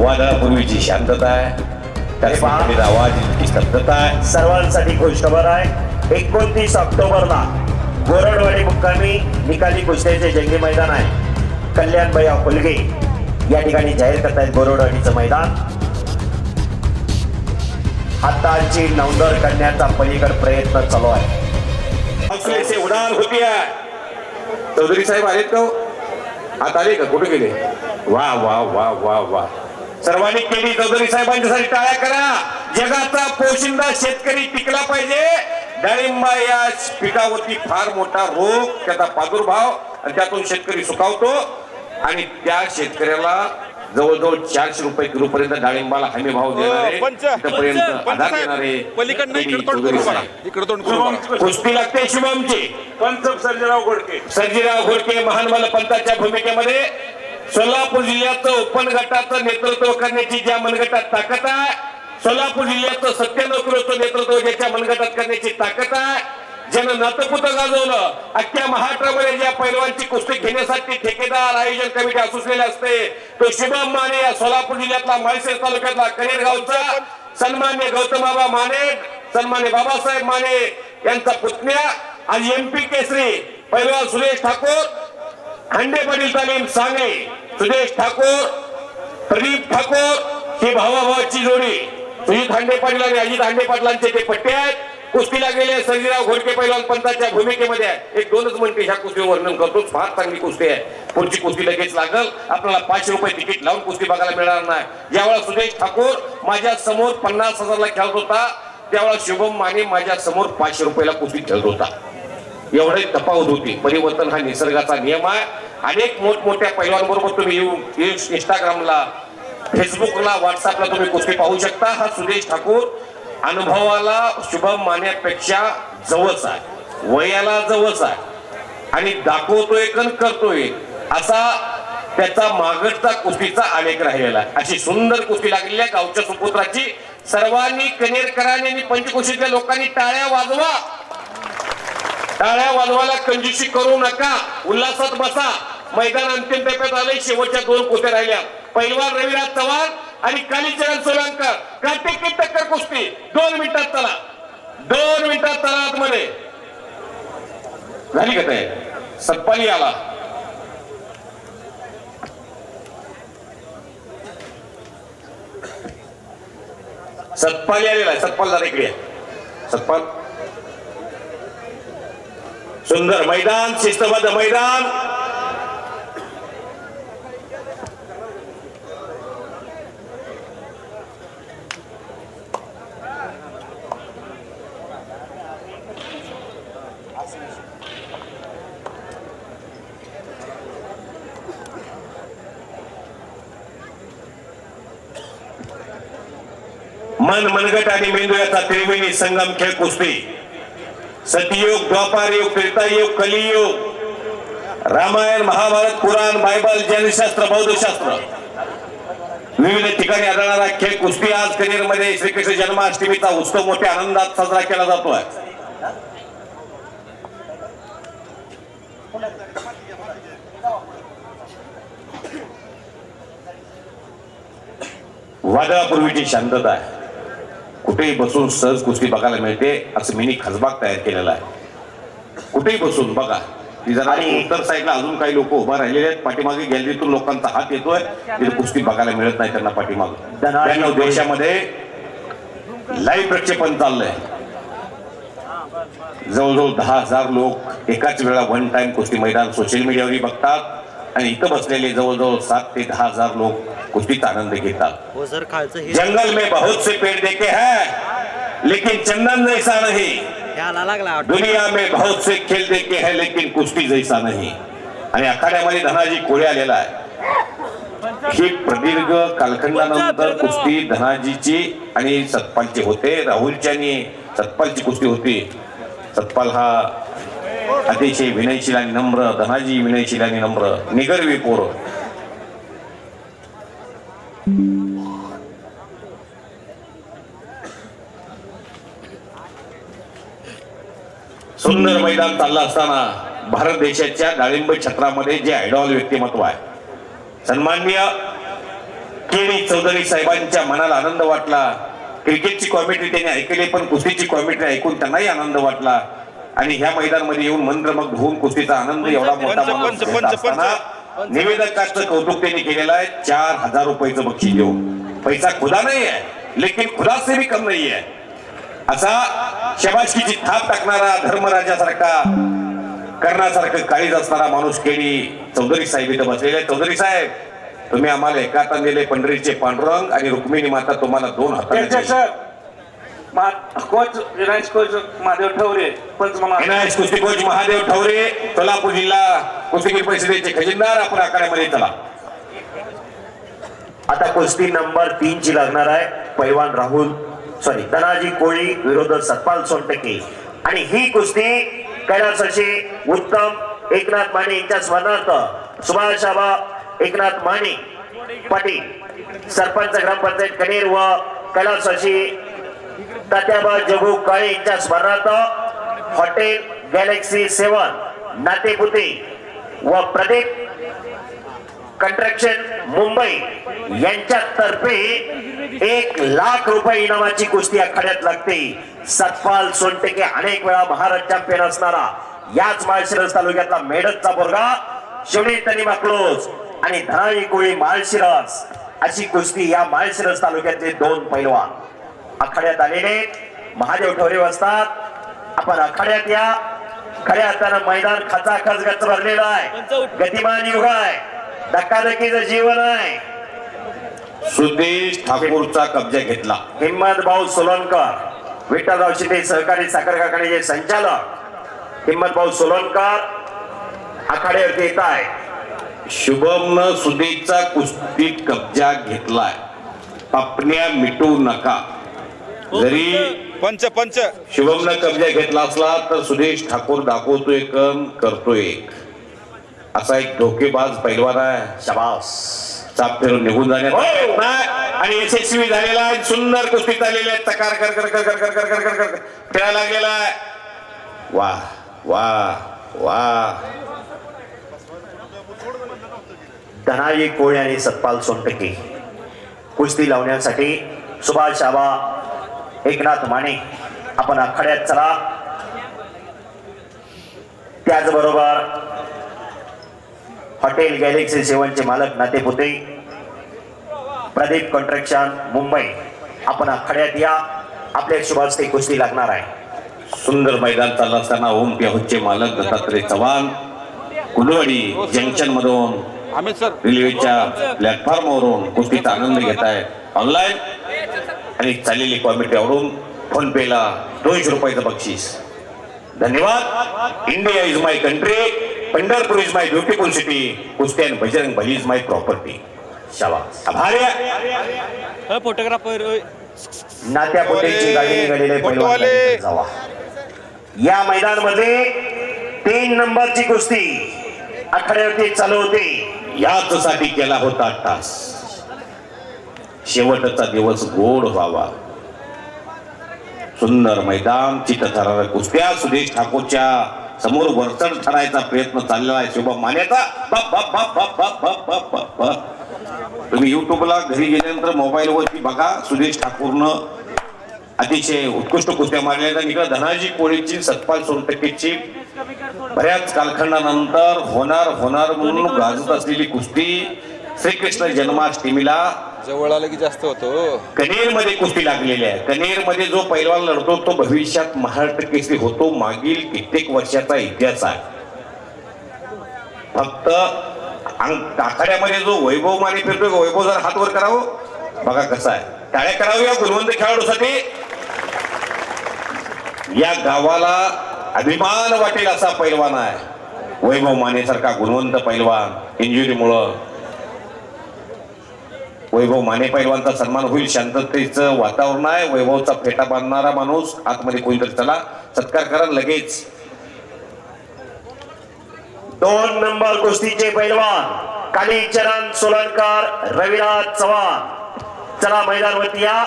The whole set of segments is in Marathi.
वादळापूर्वीची शांतता आहे. त्या स्पर्धेत आवाज इतकी आहे. सर्वांसाठी खुशखबर आहे. एकोणतीस ऑक्टोबरला गोरडवाडी मुक्कामी निकाली कुस्त्याचे जंगी मैदान आहे. कल्याण भैया फुलगे या ठिकाणी जाहीर करतायत गोरडवाडीचं मैदान. हाताची नवदर करण्याचा पलीकड प्रयत्न चालू आहे. उडान होती आहे. चौधरी साहेब आलेत का हो? आत आले का? कुठे गेले? वा वा वा वा वा. सर्वांनी केली चौधरी साहेबांच्यासाठी टाळ्या करा. जगाचा पोशिंदा शेतकरी टिकला पाहिजे. डाळिंबा या पिकावरती फार मोठा रोग त्याचा प्रादुर्भाव आणि त्यातून शेतकरी सुकावतो आणि त्या शेतकऱ्याला जवळजवळ चारशे रुपये किलो पर्यंत डाळिंबाला हमी भाव देणारे हो. कुस्ती लागते शिवमची पंच सर्जेराव घोडके. सर्जीराव घोडके महान पंताच्या भूमिकेमध्ये सोलापूर जिल्ह्याचं ओपन गटाचं नेतृत्व करण्याची ज्या मनगटात ताकद आहे सोलापूर जिल्ह्याचं सत्त्याण्णव किलोचं नेतृत्व ज्याच्या मनगटात करण्याची ताकद आहे ज्यानं नातपुत गाजवलं अख्ख्या महाराष्ट्रामध्ये ज्या पैलवानची कुस्ती घेण्यासाठी ठेकेदार आयोजन कमिटी असुसलेले असते तो शुभम माने या सोलापूर जिल्ह्यातला माळशेर तालुक्यातला कनेर गावचा सन्मान्य गौतम बाबा माने सन्मान्य बाबासाहेब माने यांचा पुतण्या आणि एमपी केसरी पैलवान सुरेश ठाकूर हंडे पाटील तालीम सांगली सुदेश ठाकूर प्रदीप ठाकूर ही भावाभावाची जोडी. सुजित हांडे पाटील आणि अजित हांडे पाटलांचे ते पट्टे आहेत कुस्तीला गेले सर्जीराव घोडके पैलवान पंताच्या भूमिकेमध्ये आहे एक दोनच मिनिटे ह्या कुस्तीवर वर्णन करतो फार चांगली कुस्ती आहे. पुढची कुस्ती लगेच लागल. आपल्याला पाचशे रुपये तिकीट लावून कुस्ती बघायला मिळणार नाही. यावेळेला सुदेश ठाकूर माझ्यासमोर पन्नास हजारला खेळत होता. त्यावेळेला शुभम माने माझ्यासमोर पाचशे रुपयाला कुस्ती खेळत होता. एवढे तफावत होती. म्हणजे परिवर्तन हा निसर्गाचा नियम आहे. अनेक मोठमोठ्या पैलवांबरोबर तुम्ही येऊ इंस्टाग्रामला फेसबुकला व्हॉट्सअपला तुम्ही कुस्ती पाहू शकता. हा सुदेश ठाकूर अनुभवाला शुभम मान्यापेक्षा जवळच आहे. वयाला जवळच आहे. आणि दाखवतोय कन करतोय असा त्याचा मागटचा कुस्तीचा आलेख राहिलेला आहे. अशी सुंदर कुस्ती लागलेल्या गावच्या सुपुत्राची. सर्वांनी कनेरकरांनी आणि पंचकोशीतल्या लोकांनी टाळ्या वाजवा. टाळ्या वाजवायला कंजूशी करू नका. उल्हासात बसा. मैदान अंतिम टप्प्यात आले शेवटच्या दोन कुस्त्या राहिल्या. पहिलवान रविराज चव्हाण आणि कालीचरण सोलंकर. कार्तिक टक्कर कुस्ती? दोन मिनिटात चला. दोन मिनिटात चला आतमध्ये. झाली का ते सत्पाली आला. सत्पाली आलेला आहे. सत्पाल झाला इकडे सत्पाल सुंदर मैदान शिस्तबद्ध मैदान. मन मनगट आणि मेंदू याचा त्रिवेणी संगम खेळ कुस्ती. सतयुग द्वापार युग त्रेतायुग कलियुग रामायण महाभारत पुराण बायबल जैनशास्त्र बौद्धशास्त्र. विविध ठिकाणी आढळणारा खेळ कुस्ती आज कनेरमध्ये श्रीकृष्ण जन्माष्टमीचा उत्सव मोठ्या आनंदात साजरा केला जातोय. वादळापूर्वीची शांतता आहे. कुठेही बसून सहज कुस्ती बघायला मिळते असं मिनी खजबाग तयार केलेला आहे. कुठेही बसून बघा आणि उत्तर साईडला अजून काही लोक उभा राहिलेले आहेत पाठीमागे गॅलरीतून लोकांचा हात येतोय तिथे कुस्ती बघायला मिळत नाही त्यांना पाठीमागे. देशामध्ये लाईव्ह प्रक्षेपण चाललंय. जवळजवळ दहा हजार लोक एकाच वेळा वन टाइम कुस्ती मैदान सोशल मीडियावरही बघतात. आणि इथं बसलेले जवळजवळ सात ते दहा हजार लोक कुस्तीचा आनंद घेतात सर खालचं जंगल में बहुत से पेड़ देखे हैं लेकिन चंदन जैसा नहीं. दुनिया में बहुत से खेल देखे हैं लेकिन कुस्ती जैसा नहीं। आणि आखाड्यामध्ये धनाजी कोळे आलेला आहे. ही प्रदीर्घ कालखंडानंतर कुस्ती धनाजीची आणि सतपालची होते. राहुलची आणि सतपालची कुस्ती होती. सतपाल हा अतिशय विनयशील आणि नम्र धनाजी विनयशील आणि नम्र निगरवी पोर. सुंदर मैदान चाललं असताना भारत देशाच्या डाळिंब छत्रामध्ये जे आयडॉल व्यक्तिमत्व आहे. सन्माननीय केळी चौधरी साहेबांच्या मनाला आनंद वाटला. क्रिकेटची कॉमेंट्री त्यांनी ऐकली पण कुस्तीची कॉमेंट्री ऐकून त्यांनाही आनंद वाटला. आणि ह्या मैदानामध्ये येऊन मंत्रमग होऊन कुस्तीचा आनंद एवढा मोठा निवेदकाचं कौतुक त्यांनी केलेलं आहे. चार हजार रुपयाचं बक्षीस देऊन. पैसा खुदा नाही आहे लेकिन खुदा से भी कम नाही आहे. असा शबाशकीची थाप टाकणारा धर्मराजासारखा करण्यासारखं काळीज असणारा माणूस केली चौधरी साहेब इथं बसलेले चौधरी साहेब तुम्ही आम्हाला एका हाताने दिले पंढरीचे पांडुरंग आणि रुक्मिणी माता तुम्हाला दोन हाताने त्यांच्या दिली. सर मा- कोच विनायक कोच महादेव ठवरे विनायक कुस्ती कोच महादेव ठवरे सोलापूर जिल्हा कुस्तीगीर परिषदेचे खजिनदार आपण आखाड्यामध्ये चला. आता कुस्ती नंबर तीन ची लागणार आहे पैलवान राहुल सॉरी धनाजी कोळी विरोध सतपाल सोनटके. आणि ही कुस्ती कैलासाशी उत्तम एकनाथ माने यांच्या स्मरणार्थ सुभाष आबा एकनाथ माने पाटील सरपंच ग्रामपंचायत कनेर व कैलासाशी तात्याबा जगू काळे यांच्या स्मरणार्थ हॉटेल गॅलेक्सी सेवन नातेपुते व प्रदीप कंट्रक्शन मुंबई यांच्यातर्फे एक लाख रुपये इनामाची कुस्ती आखाड्यात लागते. सतपाल सोनटेके अनेक वेळा महाराज चॅम्पियन असणारा याच माळशिरस तालुक्यातला मेडतचा बोरगा शिवणी तनी माकलोज आणि धनाई कोळी माळशिरस. अशी कुस्ती या माळशिरस तालुक्यातले दोन पैलवान. आखाड्यात आलेले महादेव ठोरे असतात आपण आखाड्यात या. खऱ्या अर्थानं मैदान खचाखच गच भरलेलं आहे. गतिमान युग आहे. धक्काधक्कीचं जीवन आहे. सुदेश ठाकूरचा कब्जा घेतला. हिम्मत भाऊ सोलनकर. विठ्ठलराव शिंदे सहकारी साखर कारखान्याचे संचालक. हिम्मत भाऊ सोलनकर आखाड्यावरती येत आहे. शुभमनं सुदेशचा कुस्तीत कब्जा घेतलाय. पापण्या मिटू नका. जरी पंच पंच. शुभमनं कब्जा घेतला असला तर सुदेश ठाकूर दाखवतोय कम करतोय एक. असा एक धोकेबाज पैलवान आहे. शबास. चाप फिरून निघून जाण्याचा हो. आहे आणि यशस्वी झालेला आहे. सुंदर कुस्तीत आलेले आहेत. तकार कर कर कर कर कर कर कर कर कर. खेळायला लागलेला आहे वा वा वा. धनाजी कोळी आणि सतपाल सोनटके. कुस्ती लावण्यासाठी सुभाष आबा एकनाथ माने आपण आखाड्यात चला. त्याचबरोबर हॉटेल गॅलेक्सी सेवनचे मालक नातेपुते प्रदीप कॉन्ट्रॅक्शन मुंबई. आपण आखाड्यात या. आपल्या शुभास्ते कुस्ती लागणार आहे. सुंदर मैदान चाललं असताना ओम प्याहुचे मालक दत्तात्रय चव्हाण. कुलवाडी जंक्शन मधून अमित सर रेल्वेच्या प्लॅटफॉर्मवरून कुस्तीचा आनंद घेत आहे. ऑनलाईन आणि चाललेली कॉमेडी आवडून फोन पेला दोनशे रुपयाचं बक्षीस. धन्यवाद. India is my country Pandharpur is my beautiful city कुस्ती आणि Bajrang Bali is my property शाबास आभारी आहे. फोटोग्राफर नात्या पोटेची गाडी निघालेले पैलवान या मैदानामध्ये तीन नंबरची कुस्ती आखाड्यावरती चालू होती. याच साठी केला होता तास. शेवटचा दिवस गोड व्हावा. सुंदर मैदान चित्रथरार कुस्त्या सुदेश ठाकूरच्या समोर वर्तन ठरायचा प्रयत्न चाललेला आहे. शुभम मान्यता तुम्ही युट्यूबला घरी गेल्यानंतर मोबाईलवरती बघा. सुदेश ठाकूरनं अतिशय उत्कृष्ट कुस्त्या मारलेल्या इकडे धनाजी कोळीची सतपाल सोनटक्केची बऱ्याच कालखंडानंतर होणार होणार म्हणून गाजत असलेली कुस्ती श्रीकृष्ण जन्माष्टमीला जवळ आलं की जास्त होतो हो. कनेरमध्ये कुस्ती लागलेली आहे. कनेरमध्ये जो पैलवान लढतो तो भविष्यात महाराष्ट्र केसरी होतो मागील कित्येक वर्षाचा इतिहास आहे. फक्त अंग- आखाड्यामध्ये जो वैभव माने फिरतोय वैभव जर हात वर करावं हो. बघा कसा आहे. टाळ्या करावं या गुणवंत खेळाडूसाठी. या गावाला अभिमान वाटेल असा पैलवान आहे. वैभव माने सारखा गुणवंत पैलवान इंजुरीमुळं. वैभव माने पैलवानचा सन्मान होईल. शांततेचं वातावरण आहे. वैभवचा फेटा बांधणारा माणूस आतमध्ये कोणीतरी चला. सत्कार करा लगेच. दोन नंबर कुस्तीचे पैलवान कालीचरण सोलनकर रविराज चव्हाण. चला मैदानवरती या.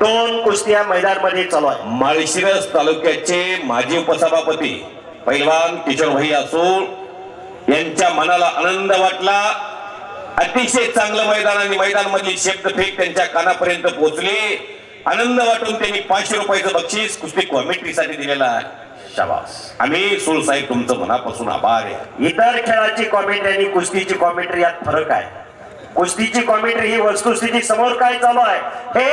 दोन कुस्त्या मैदानमध्ये चालू आहे. माळशिरस तालुक्याचे माजी उपसभापती पैलवान किशोर भाई असूळ यांच्या मनाला आनंद वाटला. अतिशय चांगलं मैदान आणि मैदान मधली शब्दफेक त्यांच्या कानापर्यंत पोहोचले. आनंद वाटून त्यांनी पाचशे रुपयाचं बक्षीस कुस्ती कॉमेंट्रीसाठी दिलेला आहे. शाबास. आम्ही सुळसाहेब तुमचं मनापासून आभार आहे. इतर खेळाची कॉमेंट्री आणि कुस्तीची कॉमेंट्री यात फरक आहे. कुस्तीची कॉमेंट्री ही वस्तुस्थिती समोर काय चालू आहे हे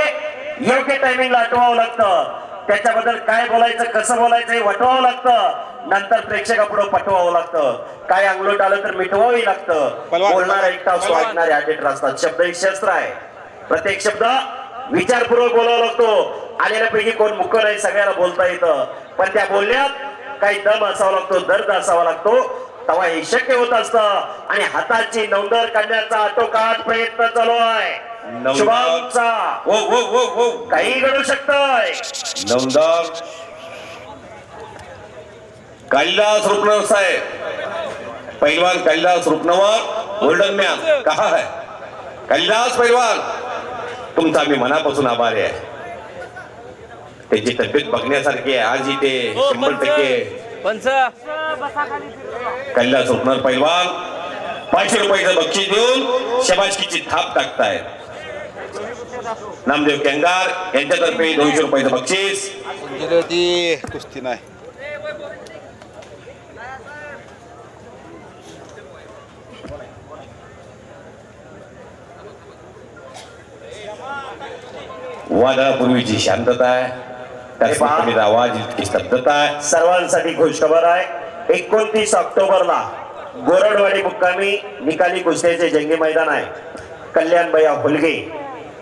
योग्य टायमिंगला आठवावं लागतं. त्याच्याबद्दल काय बोलायचं कसं बोलायचं हे वटवावं लागतं. नंतर प्रेक्षकापुढे पटवावं लागतं. काय अंगलोट आलं तर मिटवावी लागतं. बोलणारा एकटा असतो ऐकणारे अटेटर असतात. शब्द एक शस्त्र आहे. प्रत्येक शब्द विचारपूर्वक बोलावा लागतो. आलेल्यापैकी कोण मुख नाही सगळ्याला बोलता येतं. पण त्या बोलण्यात काही दम असावा लागतो दर्द असावा लागतो. तेव्हा हे शक्य होत असतं. आणि हाताची नौंदर काढण्याचा आटोकाट प्रयत्न चालू आहे. शुभमचा हो हो हो काही घडू शकतंय. नवदार कैलास रुपनवर साहेब. पहलवान कैलास रुपनवर गोल्डन मॅन कहा है? कैलास पहलवान तुमचा मी मनापासून आभारी आहे. त्याची तब्येत बघण्यासारखी आहे. आज इथे शंभर टक्के पंच. कैलास रुपनर पहलवान पाचशे रुपयाचं बक्षीस देऊन शबाशकीची थाप टाकतायत. नामदेव केंगार यांच्यातर्फे दोनशे रुपयाचं बक्षीस. कुस्ती नाही. वादळापूर्वीची शांतता आहे. त्याच हे आवाज इतकी स्तब्धता आहे. सर्वांसाठी खुशखबर आहे. एकोणतीस ऑक्टोबरला गोरडवाडी मुक्कामी निकाली कुस्त्याचे जंगी मैदान आहे. कल्याण भैया हुलगे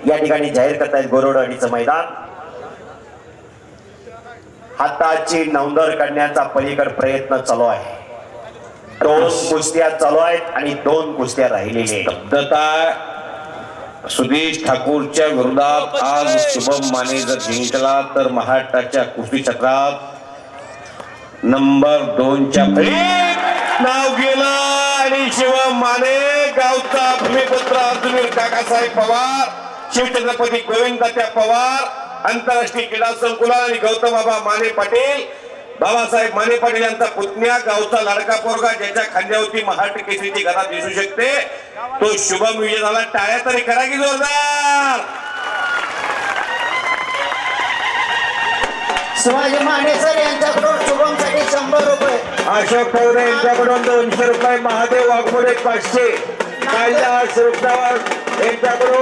या ठिकाणी जाहीर करतायत गोरडवाडीचं मैदान. हाताची नौंदर काढण्याचा पलीकड प्रयत्न चालू आहे. दोन कुस्त्या चालू आहेत आणि दोन कुस्त्या राहिलेल्या सुदेश ठाकूरच्या विरोधात आज शुभम माने जर जिंकला तर महाराष्ट्राच्या कुस्ती चक्रात नंबर दोनच्या नाव गेलं आणि शिवम माने गावचा भूमिपुत्र अर्जुनील काकासाहेब पवार. शिवछत्रपती गोविंदात्या पवार आंतरराष्ट्रीय क्रीडा संकुलन आणि गौतम बाबा माने पाटील बाबासाहेब माने पाटील यांचा पुतण्या गावचा लाडका पोरगा ज्याच्या खांद्यावरती महाराष्ट्र केसरीची गदा दिसू शकते. तो शुभम विजय झाला. टाळ्या तरी करा की जोरदार. शिवाजी माने सर यांच्याकडून शुभमसाठी शंभर रुपये. अशोक ठवरे यांच्याकडून दोनशे रुपये महादेव वाघमोडे पाचशे. कैलास रुपनावर यांच्याकडून